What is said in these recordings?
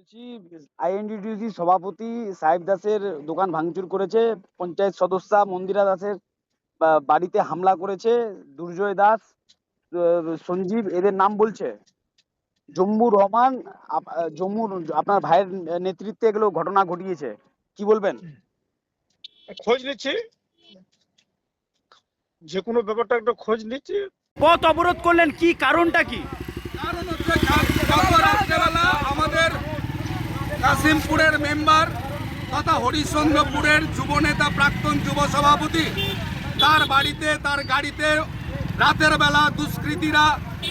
বলছি আইএনডিটিউসি সভাপতি সাহেব দাসের দোকান ভাঙচুর করেছে পঞ্চায়েত সদস্যা মন্দিরা দাসের বাড়িতে হামলা করেছে দুর্জয় দাস সঞ্জীব এদের নাম বলছে। জম্মু রহমান জম্মুর আপনার ভাইয়ের নেতৃত্বে এগুলো ঘটনা ঘটিয়েছে। কি বলবেন? খোঁজ নিচ্ছি। যে কোনো ব্যাপারটা একটা খোঁজ নিচ্ছি। পথ অবরোধ করলেন কি কারণটা কি? কারণ হচ্ছে কাল- গত রাত্রেবেলা আমাদের কাশিমপুরের মেম্বার তথা হরিশ্চন্দ্রপুরের যুব নেতা প্রাক্তন যুব সভাপতি। তার বাড়িতে, তার গাড়িতে রাতের বেলা দুষ্কৃতীরা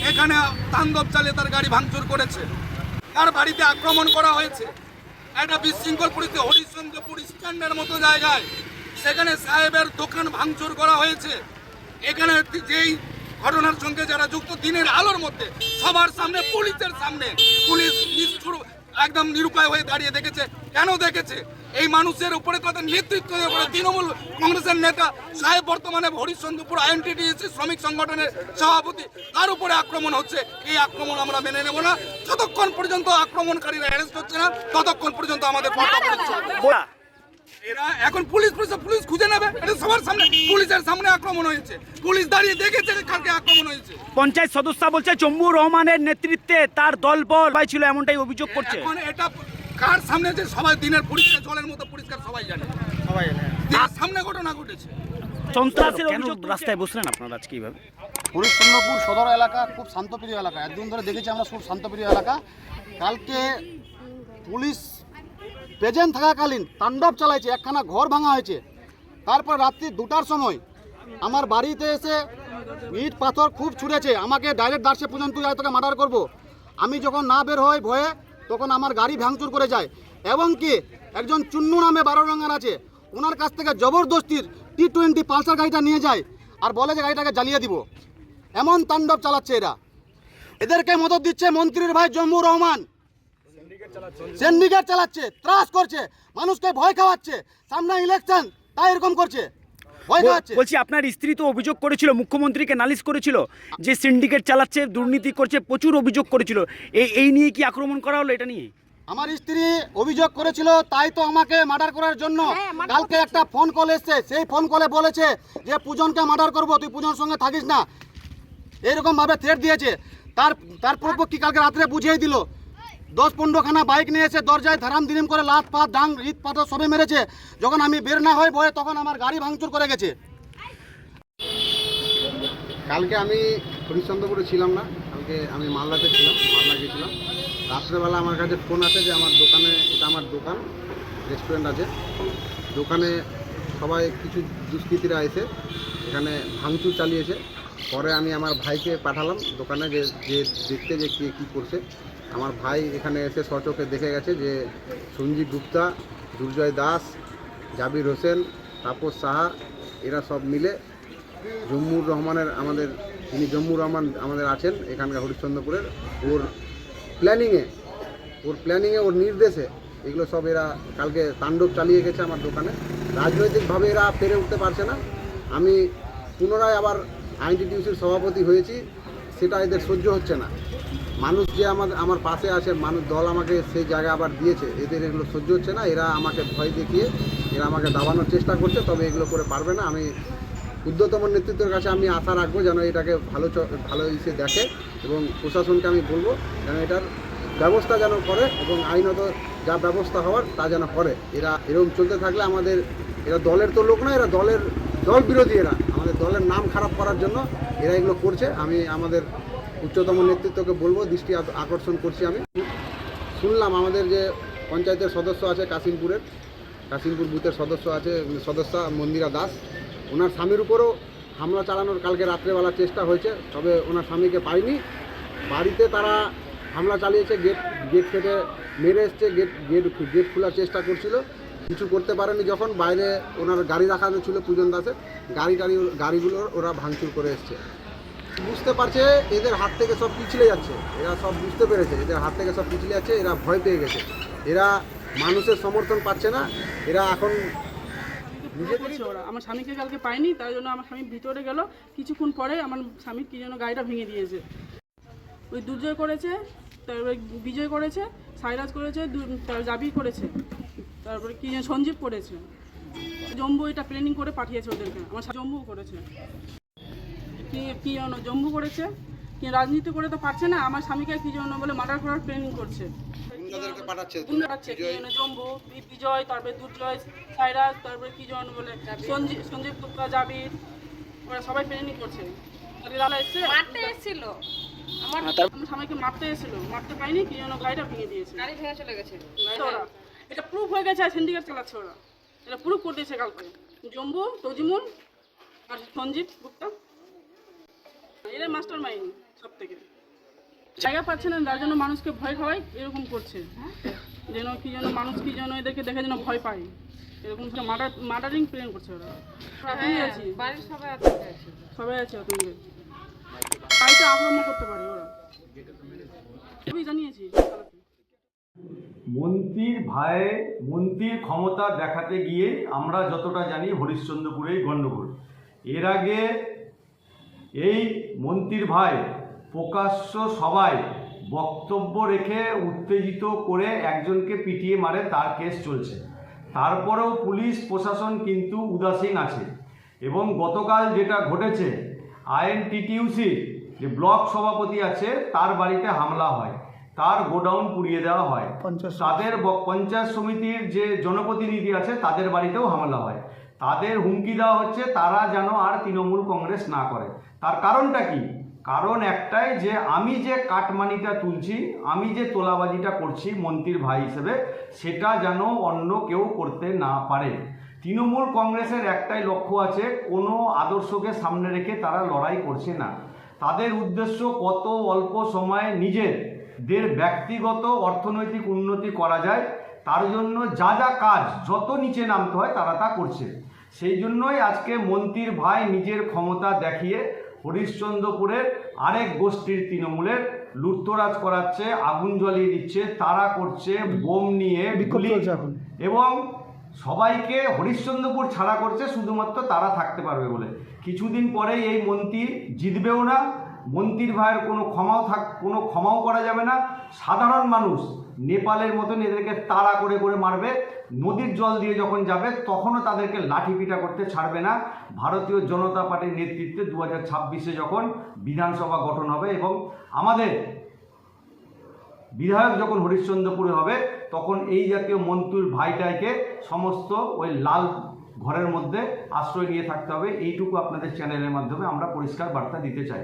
এখানে তাণ্ডব চালিয়ে তার গাড়ি ভাঙচুর করেছে। তার বাড়িতে আক্রমণ করা হয়েছে। একটা বিশৃঙ্খল পরিস্থিতি হরিশ্চন্দ্রপুর স্ট্যান্ডের মতো জায়গায় সেখানে সাহেবের দোকান ভাঙচুর করা হয়েছে। এখানে যেই ঘটনার সঙ্গে যারা যুক্ত, দিনের আলোর মধ্যে সবার সামনে, পুলিশের সামনে পুলিশ নিষ্ঠুর একদম নিরুপায় হয়ে দাঁড়িয়ে দেখেছে। কেন দেখেছে? এই মানুষের উপরে তাদের নেতৃত্ব উপরে তৃণমূল কংগ্রেসের নেতা সাহেব বর্তমানে হরিশ্চন্দ্রপুর আইএনটিডিএসি শ্রমিক সংগঠনের সভাপতি। তার উপরে আক্রমণ হচ্ছে। এই আক্রমণ আমরা মেনে নেব না। যতক্ষণ পর্যন্ত আক্রমণকারীরা অ্যারেস্ট হচ্ছে না ততক্ষণ পর্যন্ত আমাদের পথ অবরোধ চলবে। বলা এরা এখন পুলিশ পুলিশ পুলিশ খুঁজে নেবে। এটা সবার সামনে। পুলিশের সামনে আক্রমণ হয়েছে। পুলিশ দাঁড়িয়ে দেখেছে যে কালকে আক্রমণ হয়েছে। পঞ্চায়েত সদস্য বলছে জম্মু রহমানের নেতৃত্বে তার দলবল সবাই ছিল এমনটাই অভিযোগ করছে। এখন এটা কার সামনে যে সবাই দিনের পরিষ্কার জলের মতো পরিষ্কার সবাই জানে। সবাই জানে। সামনে ঘটনা ঘটেছে। সন্ত্রাসের অভিযোগ রাস্তায় বসলেন আপনারা আজকে এইভাবে? হরিশ্চন্দ্রপুর সদর এলাকা খুব শান্তপ্রিয় এলাকা। একদিন ধরে দেখেছি আমরা খুব শান্তপ্রিয় এলাকা। কালকে পুলিশ প্রেজেন্ট থাকাকালীন তাণ্ডব চালাইছে, একখানা ঘর ভাঙা হয়েছে। তারপর রাত্রি দুটার সময় আমার বাড়িতে এসে ইট, পাথর খুব ছুঁড়েছে। আমাকে ডাইরেক্ট দার্সে পর্যন্ত তুই তোকে মার্ডার করব। আমি যখন না বের হই ভয়ে, তখন আমার গাড়ি ভাঙচুর করে যায়। এবং কি, একজন চুন্নু নামে বারো রঙের আছে। ওনার কাছ থেকে জবরদস্তির টি টোয়েন্টি পালসার গাড়িটা নিয়ে যায় আর বলে যে গাড়িটাকে জ্বালিয়ে দিব। এমন তাণ্ডব চালাচ্ছে এরা। এদেরকে মদত দিচ্ছে মন্ত্রীর ভাই জম্মু রহমান। সিন্ডিকেট চালাচ্ছে। ত্রাস করছে মানুষকে ভয় খাওয়াচ্ছে। সামনে ইলেকশন তাই এরকম করছে। বলছি আপনার স্ত্রী তো অভিযোগ করেছিল মুখ্যমন্ত্রীকে নালিশ করেছিল যে সিন্ডিকেট চালাচ্ছে দুর্নীতি করছে প্রচুর অভিযোগ করেছিল। এই এই নিয়ে কি আক্রমণ করা হলো এটা নিয়ে? আমার স্ত্রী অভিযোগ করেছিল তাই তো আমাকে মার্ডার করার জন্য। কালকে একটা ফোন কল এসছে সেই ফোন কলে বলেছে যে পূজনকে মার্ডার করব তুই পূজন সঙ্গে থাকিস না। এরকম ভাবে থ্রেট দিয়েছে। তার তার পূর্বপক্ষী কালকে রাত্রে বুঝিয়ে দিল। দশ পনেরোখানা বাইক নিয়ে এসে দরজায় ধারাম দিরিম করে লাত পাত ডাং ইট পাথর সবে মেরেছে। যখন আমি বের না হয়ে বয়ে তখন আমার গাড়ি ভাঙচুর করে গেছে। কালকে আমি হরিশ্চন্দ্রপুরে ছিলাম না। কালকে আমি মালদাতে ছিলাম মালদা গেছিলাম। রাত্রেবেলা আমার কাছে ফোন আছে যে আমার দোকানে, এটা আমার দোকান রেস্টুরেন্ট আছে। দোকানে সবাই কিছু দুষ্কৃতীরা এসে এখানে ভাঙচুর চালিয়েছে। পরে আমি আমার ভাইকে পাঠালাম দোকানে যে যে দেখতে যে কে কী করছে। আমার ভাই এখানে এসে সচোখে দেখে গেছে যে সঞ্জীব গুপ্তা, দুর্জয় দাস, জাবির হোসেন, তাপস সাহা, এরা সব মিলে জম্মুর রহমানের আমাদের, যিনি জম্মুর রহমান আমাদের আছেন এখানকার হরিশ্চন্দ্রপুরের, ওর প্ল্যানিংয়ে ওর প্ল্যানিংয়ে ওর নির্দেশে এগুলো সব এরা কালকে তাণ্ডব চালিয়ে গেছে আমার দোকানে। রাজনৈতিকভাবে এরা পেরে উঠতে পারছে না। আমি পুনরায় আবার আইনটি আইনটিটিউসির সভাপতি হয়েছি। সেটা এদের সহ্য হচ্ছে না। মানুষ যে আমার আমার পাশে আছে, মানুষ দল আমাকে সেই জায়গা আবার দিয়েছে, এদের এগুলো সহ্য হচ্ছে না, এরা আমাকে ভয় দেখিয়ে, এরা আমাকে দাবানোর চেষ্টা করছে, তবে এগুলো করে পারবে না। আমি ঊর্ধ্বতম নেতৃত্বের কাছে আমি আশা রাখব যেন এটাকে ভালো ভালো ইসে দেখে এবং প্রশাসনকে আমি বলব যেন এটার ব্যবস্থা যেন করে এবং আইনত যা ব্যবস্থা হওয়ার তা যেন করে। এরা এরকম চলতে থাকলে আমাদের এরা দলের তো লোক না, এরা দলের দল বিরোধী এরা। আমাদের দলের নাম খারাপ করার জন্য এরা এগুলো করছে। আমি আমাদের উচ্চতম নেতৃত্বকে বলব, দৃষ্টি আকর্ষণ করছি আমি। শুনলাম আমাদের যে পঞ্চায়েতের সদস্য আছে কাশিমপুরের, কাশিমপুর বুথের সদস্য আছে, সদস্য মন্দিরা দাস। ওনার স্বামীর উপরও হামলা চালানোর কালকে রাত্রেবেলা চেষ্টা হয়েছে, তবে ওনার স্বামীকে পায়নি বাড়িতে তারা হামলা চালিয়েছে, গেট গেট কেটে মেরে এসছে, গেট গেট গেট খোলার চেষ্টা করছিল। কিছু করতে পারেনি যখন, বাইরে ওনার গাড়ি রাখানো ছিল পূজন দাসের, গাড়ি টাড়ি গাড়িগুলোর ওরা ভাঙচুর করে এসছে। বুঝতে পারছে এদের হাত থেকে সব পিছলে যাচ্ছে, এরা সব বুঝতে পেরেছে, এদের হাত থেকে সব পিছলে যাচ্ছে, এরা ভয় পেয়ে গেছে। এরা মানুষের সমর্থন পাচ্ছে না, এরা এখন আমার স্বামীকে কালকে পাইনি, তাই জন্য আমার স্বামী ভিতরে গেল, কিছুক্ষণ পরে আমার স্বামীর কি যেন গাড়িটা ভেঙে দিয়েছে। ওই দুর্জয় করেছে, তারপরে বিজয় করেছে, সাইরাজ করেছে তার জাবি করেছে। তারপরে কি সঞ্জীব করেছে। জম্বু এটা প্ল্যানিং করে পাঠিয়েছে ওদেরকে। আমার জম্বু করেছে। কি কি যেন জম্বু করেছে? কি রাজনীতি করে তো পারছে না আমার স্বামীকে কি জন্য বলে মার্ডার করার প্ল্যানিং করছে। জম্বু বিজয় তারপরে দুর্জয় সাইরাজ তারপরে কি যেন বলে সঞ্জীব সঞ্জীব গুপ্তা জাবির। ওরা সবাই প্ল্যানিং করছে। লালা এসছে? মারতে এসেছিল। আমার আমার স্বামীকে মারতে এসেছিল। মারতে পাইনি কি যেন গাড়িটা ভেঙে দিয়েছে। গাড়ি ভেঙে চলে গেছে। এটা প্রুফ হয়ে গেছে আর সিন্ডিকেট চালাচ্ছে ওরা। এটা প্রুফ করে দিয়েছে কালকে। জম্বু তজিমুল আর সঞ্জীব গুপ্তা। এরাই মাস্টার মাইন্ড সব থেকে জায়গা পাচ্ছে না যার জন্য মানুষকে ভয় খাওয়াই এরকম করছে। যেন কি যেন মানুষ কি যেন এদেরকে দেখে যেন ভয় পায়। এরকম মার্ডার মার্ডারিং প্ল্যান করছে ওরা। আছি। বাড়ির সবাই আছে। সবাই আছে আতঙ্কে বাড়িতে আক্রমণ করতে পারে ওরা। আমি জানিয়েছি। মন্ত্রীর ভাই মন্ত্রীর ক্ষমতা দেখাতে গিয়ে আমরা যতটা জানি হরিশ্চন্দ্রপুরেই গণ্ডগোল। এর আগে এই মন্ত্রীর ভাই প্রকাশ্য সবাই বক্তব্য রেখে উত্তেজিত করে একজনকে পিটিয়ে মারে, তার কেস চলছে। তারপরেও পুলিশ, প্রশাসন কিন্তু উদাসীন আছে এবং গতকাল যেটা ঘটেছে, আইএনটিটিউসির যে ব্লক সভাপতি আছে, তার বাড়িতে হামলা হয়। তার গোডাউন পুড়িয়ে দেওয়া হয়। তাদের পঞ্চায়েত সমিতির যে জনপ্রতিনিধি আছে তাদের বাড়িতেও হামলা হয়। তাদের হুমকি দেওয়া হচ্ছে তারা যেন আর তৃণমূল কংগ্রেস না করে। তার কারণটা কি? কারণ একটাই যে আমি যে কাটমানিটা তুলছি আমি যে তোলাবাজিটা করছি মন্ত্রীর ভাই হিসেবে সেটা যেন অন্য কেউ করতে না পারে। তৃণমূল কংগ্রেসের একটাই লক্ষ্য আছে কোনো আদর্শকে সামনে রেখে তারা লড়াই করছে না। তাদের উদ্দেশ্য কত অল্প সময়ে নিজের দের ব্যক্তিগত অর্থনৈতিক উন্নতি করা যায় তার জন্য যা যা কাজ যত নিচে নামতে হয় তারা তা করছে। সেই জন্যই আজকে মন্ত্রীর ভাই নিজের ক্ষমতা দেখিয়ে হরিশ্চন্দ্রপুরের আরেক গোষ্ঠীর তৃণমূলের লুটতরাজ করাচ্ছে আগুন জ্বালিয়ে দিচ্ছে তারা করছে বোম নিয়ে এবং সবাইকে হরিশ্চন্দ্রপুর ছাড়া করছে শুধুমাত্র তারা থাকতে পারবে বলে। কিছুদিন পরেই এই মন্ত্রী জিতবেও না মন্ত্রীর ভাইয়ের কোনো ক্ষমাও থাক, কোনো ক্ষমাও করা যাবে না। সাধারণ মানুষ নেপালের মতন এদেরকে তাড়া করে করে মারবে, নদীর জল দিয়ে যখন যাবে, তখনও তাদেরকে লাঠি পিটা করতে ছাড়বে না। ভারতীয় জনতা পার্টির নেতৃত্বে দু হাজার ছাব্বিশে যখন বিধানসভা গঠন হবে এবং আমাদের বিধায়ক যখন হরিশ্চন্দ্রপুরে হবে, তখন এই জাতীয় মন্ত্রীর ভাইটাইকে সমস্ত ওই লাল ঘরের মধ্যে আশ্রয় নিয়ে থাকতে হবে। এইটুকু আপনাদের চ্যানেলের মাধ্যমে আমরা পরিষ্কার বার্তা দিতে চাই।